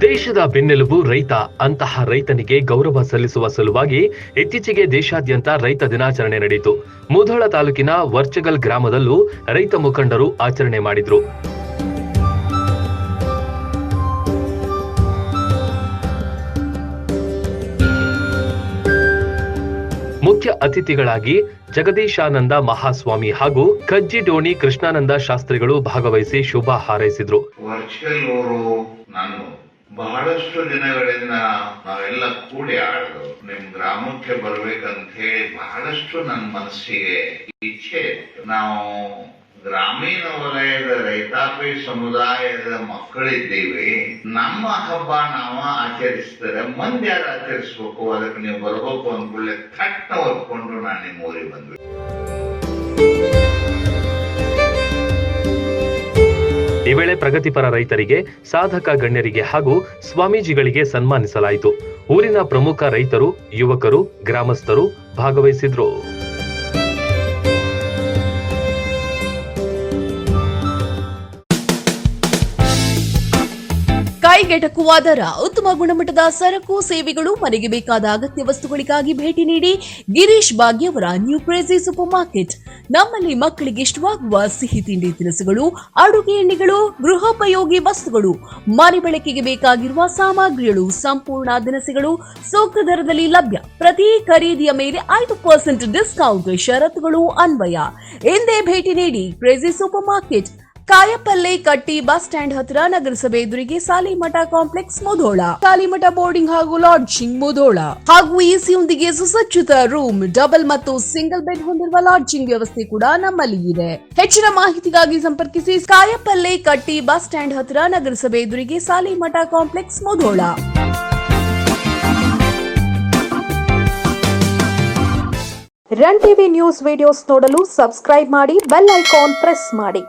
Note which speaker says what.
Speaker 1: ದೇಶದ ಬೆನ್ನೆಲುಬು ರೈತ, ಅಂತಹ ರೈತನಿಗೆ ಗೌರವ ಸಲ್ಲಿಸುವ ಸಲುವಾಗಿ ಇತ್ತೀಚೆಗೆ ದೇಶಾದ್ಯಂತ ರೈತ ದಿನಾಚರಣೆ ನಡೆಯಿತು ಮುಧೋಳ ತಾಲೂಕಿನ ವರ್ಚಗಲ್ ಗ್ರಾಮದಲ್ಲೂ ರೈತ ಮುಖಂಡರು ಆಚರಣೆ ಮಾಡಿದ್ರು. ಮುಖ್ಯ ಅತಿಥಿಗಳಾಗಿ ಜಗದೀಶಾನಂದ ಮಹಾಸ್ವಾಮಿ ಹಾಗೂ ಕಜ್ಜಿ ಡೋಣಿ ಕೃಷ್ಣಾನಂದ ಶಾಸ್ತ್ರಿಗಳು ಭಾಗವಹಿಸಿ ಶುಭ ಹಾರೈಸಿದ್ರು.
Speaker 2: ಬಹಳಷ್ಟು ದಿನಗಳಿಂದ ನಾವೆಲ್ಲ ಕೂಡಿ ಆಡೋದು. ನಿಮ್ ಗ್ರಾಮಕ್ಕೆ ಬರ್ಬೇಕಂತ ಹೇಳಿ ಬಹಳಷ್ಟು ನನ್ನ ಮನಸ್ಸಿಗೆ ಇಚ್ಛೆ ಇತ್ತು. ನಾವು ಗ್ರಾಮೀಣ ವಲಯದ ರೈತಾಪಿ ಸಮುದಾಯದ ಮಕ್ಕಳಿದ್ದೀವಿ. ನಮ್ಮ ಹಬ್ಬ ನಾವ ಆಚರಿಸ್ತಾರೆ. ಮಂದಿ ಯಾರು ಆಚರಿಸ್ಬೇಕು? ಅದಕ್ಕೆ ನೀವು ಬರಬೇಕು ಅಂದ್ಕೊಳ್ಳೆ ಥಟ್ಟ ಹೊತ್ಕೊಂಡು ನಾನು ನಿಮ್ಮ ಊರಿಗೆ ಬಂದ್ವಿ.
Speaker 1: ಈ ವೇಳೆ ಪ್ರಗತಿಪರ ರೈತರಿಗೆ, ಸಾಧಕ ಗಣ್ಯರಿಗೆ ಹಾಗೂ ಸ್ವಾಮೀಜಿಗಳಿಗೆ ಸನ್ಮಾನಿಸಲಾಯಿತು. ಊರಿನ ಪ್ರಮುಖ ರೈತರು, ಯುವಕರು, ಗ್ರಾಮಸ್ಥರು ಭಾಗವಹಿಸಿದ್ರು.
Speaker 3: ಕೈಗೆಟಕುವ ದರ, ಉತ್ತಮ ಗುಣಮಟ್ಟದ ಸರಕು, ಸೇವೆಗಳು, ಮನೆಗೆ ಬೇಕಾದ ಅಗತ್ಯ ವಸ್ತುಗಳಿಗಾಗಿ ಭೇಟಿ ನೀಡಿ Girish Bhagyavara new crazy super market ನಮ್ಮಲ್ಲಿ ಮಕ್ಕಳಿಗೆ ಇಷ್ಟವಾಗುವ ಸಿಹಿ ತಿಂಡಿ ತಿನಿಸುಗಳು, ಅಡುಗೆ ಎಣ್ಣೆಗಳು, ಗೃಹೋಪಯೋಗಿ ವಸ್ತುಗಳು, ಮನೆ ಬಳಕೆಗೆ ಬೇಕಾಗಿರುವ ಸಾಮಗ್ರಿಗಳು, ಸಂಪೂರ್ಣ ದಿನಸಿಗಳು ಸೂಕ್ತ ದರದಲ್ಲಿ ಲಭ್ಯ. ಪ್ರತಿ ಖರೀದಿಯ ಮೇಲೆ ಐದು ಪರ್ಸೆಂಟ್ ಡಿಸ್ಕೌಂಟ್ ಷರತ್ತುಗಳು ಅನ್ವಯ. ಎಂದೇ ಭೇಟಿ ನೀಡಿ ಕ್ರೇಜಿ ಸೂಪರ್ ಮಾರ್ಕೆಟ್ ಕಾಯಪಲ್ಲೆ ಕಟ್ಟಿ ಬಸ್ ಸ್ಟ್ಯಾಂಡ್ ಹತ್ತಿರ ನಗರಸಭೆ ಎದುರಿಗೆ ಸಾಲಿಮಠ ಕಾಂಪ್ಲೆಕ್ಸ್ ಮುಧೋಳ. ಸಾಲಿಮಠ ಬೋರ್ಡಿಂಗ್ ಹಾಗೂ ಲಾಡ್ಜಿಂಗ್ ಮುಧೋಳ. ಹಾಗೂ ಎಸಿಯೊಂದಿಗೆ ಸುಸಜ್ಜಿತ ರೂಮ್, ಡಬಲ್ ಮತ್ತು ಸಿಂಗಲ್ ಬೆಡ್ ಹೊಂದಿರುವ ಲಾಡ್ಜಿಂಗ್ ವ್ಯವಸ್ಥೆ ಕೂಡ ನಮ್ಮಲ್ಲಿ ಇದೆ. ಹೆಚ್ಚಿನ ಮಾಹಿತಿಗಾಗಿ ಸಂಪರ್ಕಿಸಿ ಕಾಯಪಲ್ಲೆ ಕಟ್ಟಿ ಬಸ್ ಸ್ಟ್ಯಾಂಡ್ ಹತ್ತಿರ ನಗರಸಭೆ ಎದುರಿಗೆ Salimath complex Mudhol.
Speaker 4: Run TV news videos ನೋಡಲು ಸಬ್ಸ್ಕ್ರೈಬ್ ಮಾಡಿ, ಬೆಲ್ ಐಕಾನ್ ಪ್ರೆಸ್ ಮಾಡಿ.